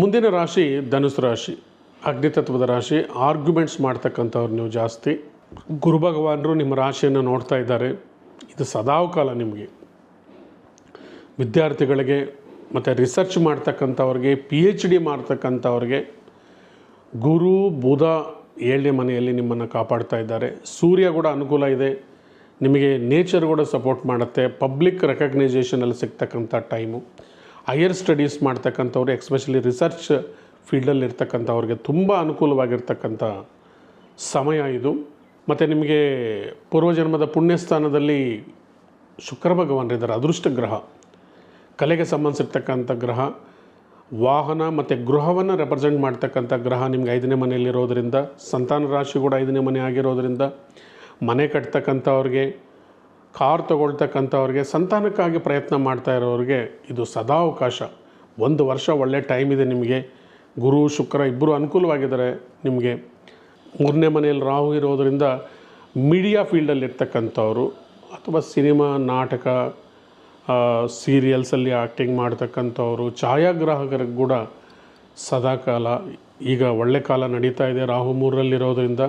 ಮುಂದಿನ ರಾಶಿ ಧನುಸ್ ರಾಶಿ. ಅಗ್ನಿತತ್ವದ ರಾಶಿ ಆರ್ಗ್ಯುಮೆಂಟ್ಸ್ ಮಾಡ್ತಕ್ಕಂಥವ್ರು ನೀವು ಜಾಸ್ತಿ. ಗುರು ಭಗವಾನರು ನಿಮ್ಮ ರಾಶಿಯನ್ನು ನೋಡ್ತಾ ಇದ್ದಾರೆ. ಇದು ಸದಾವಕಾಲ ನಿಮಗೆ. ವಿದ್ಯಾರ್ಥಿಗಳಿಗೆ ಮತ್ತು ರಿಸರ್ಚ್ ಮಾಡ್ತಕ್ಕಂಥವ್ರಿಗೆ ಪಿ ಎಚ್ ಡಿ ಮಾಡ್ತಕ್ಕಂಥವ್ರಿಗೆ ಗುರು, ಬುಧ ಏಳನೇ ಮನೆಯಲ್ಲಿ ನಿಮ್ಮನ್ನು ಕಾಪಾಡ್ತಾ ಇದ್ದಾರೆ. ಸೂರ್ಯ ಕೂಡ ಅನುಕೂಲ ಇದೆ. ನಿಮಗೆ ನೇಚರ್ ಕೂಡ ಸಪೋರ್ಟ್ ಮಾಡುತ್ತೆ. ಪಬ್ಲಿಕ್ ರೆಕಗ್ನೈಸೇಷನಲ್ಲಿ ಸಿಗ್ತಕ್ಕಂಥ ಟೈಮು ಹೈಯರ್ ಸ್ಟಡೀಸ್ ಮಾಡ್ತಕ್ಕಂಥವ್ರು ಎಕ್ಸ್ಪೆಷಲಿ ರಿಸರ್ಚ್ ಫೀಲ್ಡಲ್ಲಿ ಇರ್ತಕ್ಕಂಥವ್ರಿಗೆ ತುಂಬ ಅನುಕೂಲವಾಗಿರ್ತಕ್ಕಂಥ ಸಮಯ ಇದು. ಮತ್ತು ನಿಮಗೆ ಪೂರ್ವಜನ್ಮದ ಪುಣ್ಯಸ್ಥಾನದಲ್ಲಿ ಶುಕ್ರ ಭಗವಾನರಿದ್ದಾರೆ ಅದೃಷ್ಟ ಗ್ರಹ ಕಲೆಗೆ ಸಂಬಂಧಿಸಿರ್ತಕ್ಕಂಥ ಗ್ರಹ, ವಾಹನ ಮತ್ತು ಗೃಹವನ್ನು ರೆಪ್ರೆಸೆಂಟ್ ಮಾಡ್ತಕ್ಕಂಥ ಗ್ರಹ ನಿಮ್ಗೆ ಐದನೇ ಮನೆಯಲ್ಲಿರೋದರಿಂದ, ಸಂತಾನ ರಾಶಿ ಕೂಡ ಐದನೇ ಮನೆ ಆಗಿರೋದರಿಂದ, ಮನೆ ಕಟ್ತಕ್ಕಂಥವ್ರಿಗೆ ಕಾರ್ ತೊಗೊಳ್ತಕ್ಕಂಥವ್ರಿಗೆ ಸಂತಾನಕ್ಕಾಗಿ ಪ್ರಯತ್ನ ಮಾಡ್ತಾ ಇರೋರಿಗೆ ಇದು ಸದಾ ಅವಕಾಶ. ಒಂದು ವರ್ಷ ಒಳ್ಳೆ ಟೈಮ್ ಇದೆ ನಿಮಗೆ. ಗುರು, ಶುಕ್ರ ಇಬ್ಬರು ಅನುಕೂಲವಾಗಿದ್ದಾರೆ ನಿಮಗೆ ಮೂರನೇ ಮನೆಯಲ್ಲಿ ರಾಹು ಇರೋದರಿಂದ ಮೀಡಿಯಾ ಫೀಲ್ಡಲ್ಲಿ ಇರ್ತಕ್ಕಂಥವ್ರು ಅಥವಾ ಸಿನಿಮಾ, ನಾಟಕ ಸೀರಿಯಲ್ಸಲ್ಲಿ ಆ್ಯಕ್ಟಿಂಗ್ ಮಾಡ್ತಕ್ಕಂಥವ್ರು, ಛಾಯಾಗ್ರಾಹಕರಿಗೆ ಕೂಡ ಸದಾಕಾಲ ಈಗ ಒಳ್ಳೆ ಕಾಲ ನಡೀತಾ ಇದೆ ರಾಹು ಮೂರರಲ್ಲಿರೋದ್ರಿಂದ.